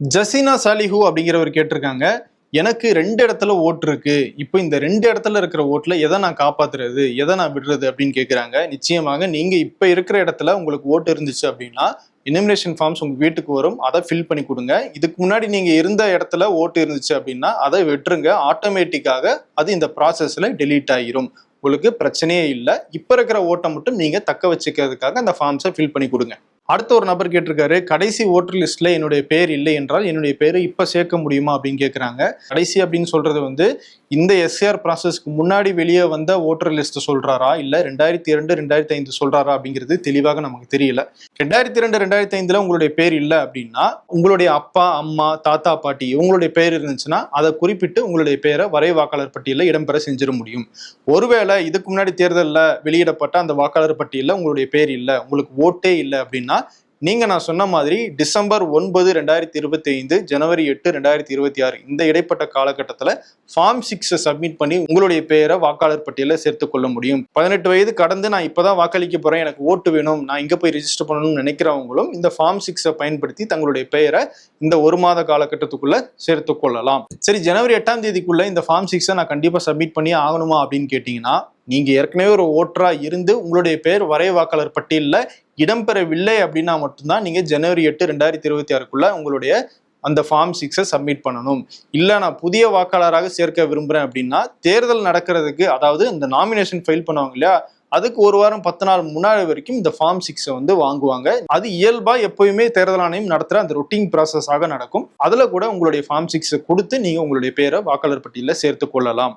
ஜசீனா சாலிஹூ அப்படிங்கிறவர் கேட்டிருக்காங்க. எனக்கு ரெண்டு இடத்துல ஓட்டு இருக்கு. இப்போ இந்த ரெண்டு இடத்துல இருக்கிற ஓட்டுல எதை நான் காப்பாத்துறது எதை நான் விடுறது அப்படின்னு கேட்குறாங்க நிச்சயமாக நீங்க இப்போ இருக்கிற இடத்துல உங்களுக்கு ஓட்டு இருந்துச்சு அப்படின்னா இனிமினேஷன் ஃபார்ம்ஸ் உங்கள் வீட்டுக்கு வரும். அதை ஃபில் பண்ணி கொடுங்க. இதுக்கு முன்னாடி நீங்கள் இருந்த இடத்துல ஓட்டு இருந்துச்சு அப்படின்னா அதை வெட்டுருங்க. ஆட்டோமேட்டிக்காக அது இந்த ப்ராசஸில் டெலீட் ஆகிரும் உங்களுக்கு பிரச்சனையே இல்லை. இப்போ இருக்கிற ஓட்டை மட்டும் நீங்கள் தக்க வச்சுக்கிறதுக்காக அந்த ஃபார்ம்ஸை ஃபில் பண்ணி கொடுங்க. அடுத்த ஒரு நபர் கேட்டிருக்காரு கடைசி ஓட்டர் லிஸ்ட்ல என்னுடைய பேர் இல்லை என்றால் என்னுடைய பேரை இப்ப சேர்க்க முடியுமா அப்படின்னு கேட்கிறாங்க கடைசி அப்படின்னு சொல்றது வந்து இந்த எஸ்ஏஆர் ப்ராசஸ்க்கு முன்னாடி வெளியே வந்த ஓட்டர் லிஸ்ட் சொல்றாரா? இல்ல ரெண்டாயிரத்தி இரண்டு ரெண்டாயிரத்தி ஐந்து சொல்றாரா அப்படிங்கிறது தெளிவாக நமக்கு தெரியல. ரெண்டாயிரத்தி இரண்டு ரெண்டாயிரத்தி ஐந்துல உங்களுடைய பேர் இல்லை அப்படின்னா உங்களுடைய அப்பா அம்மா தாத்தா பாட்டி இவங்களுடைய பேர் இருந்துச்சுன்னா அதை குறிப்பிட்டு உங்களுடைய பேரை வரை வாக்காளர் பட்டியலில் இடம்பெற செஞ்சிட முடியும். ஒருவேளை இதுக்கு முன்னாடி தேர்தலில் வெளியிடப்பட்ட அந்த வாக்காளர் பட்டியலில் உங்களுடைய பேர் இல்லை உங்களுக்கு ஓட்டே இல்லை அப்படின்னா நீங்க நான் சொன்ன மாதிரி டிசம்பர் ஒன்பது ரெண்டாயிரத்தி இருபத்தி ஐந்து ஜனவரி எட்டு ரெண்டாயிரத்தி இருபத்தி ஆறு இந்த இடைப்பட்ட காலகட்டத்தில் ஃபார்ம் சிக்ஸை சப்மிட் பண்ணி உங்களுடைய பெயரை வாக்காளர் பட்டியலில் சேர்த்து கொள்ள முடியும். பதினெட்டு வயது கடந்து நான் இப்பதான் வாக்களிக்க போறேன் எனக்கு ஓட்டு வேணும் நான் இங்கே போய் ரெஜிஸ்டர் பண்ணணும்னு நினைக்கிறவங்களும் இந்த ஃபார்ம் சிக்ஸை பயன்படுத்தி தங்களுடைய பெயரை இந்த ஒரு மாத காலகட்டத்துக்குள்ள சேர்த்து கொள்ளலாம். சரி ஜனவரி எட்டாம் தேதிக்குள்ள இந்த ஃபார்ம் சிக்ஸை நான் கண்டிப்பாக சப்மிட் பண்ணி ஆகணுமா அப்படின்னு கேட்டீங்கன்னா நீங்க ஏற்கனவே ஒரு ஓட்டரா இருந்து உங்களுடைய பேர் வரை வாக்காளர் பட்டியலில் இடம்பெறவில்லை அப்படின்னா மட்டும்தான் நீங்கள் ஜனவரி எட்டு ரெண்டாயிரத்தி இருபத்தி ஆறுக்குள்ள உங்களுடைய அந்த ஃபார்ம் சிக்ஸை சப்மிட் பண்ணணும். இல்லை நான் புதிய வாக்காளராக சேர்க்க விரும்புகிறேன் அப்படின்னா தேர்தல் நடக்கிறதுக்கு அதாவது இந்த நாமினேஷன் ஃபைல் பண்ணுவாங்க இல்லையா அதுக்கு ஒரு வாரம் பத்து நாள் முன்னாடி வரைக்கும் இந்த ஃபார்ம் சிக்ஸை வந்து வாங்குவாங்க. அது இயல்பா எப்பயுமே தேர்தல் ஆணையம் நடத்துகிற அந்த ரொட்டீன் ப்ராசஸாக நடக்கும். அதில் கூட உங்களுடைய ஃபார்ம் சிக்ஸை கொடுத்து நீங்கள் உங்களுடைய பேரை வாக்காளர் பட்டியலில் சேர்த்து கொள்ளலாம்.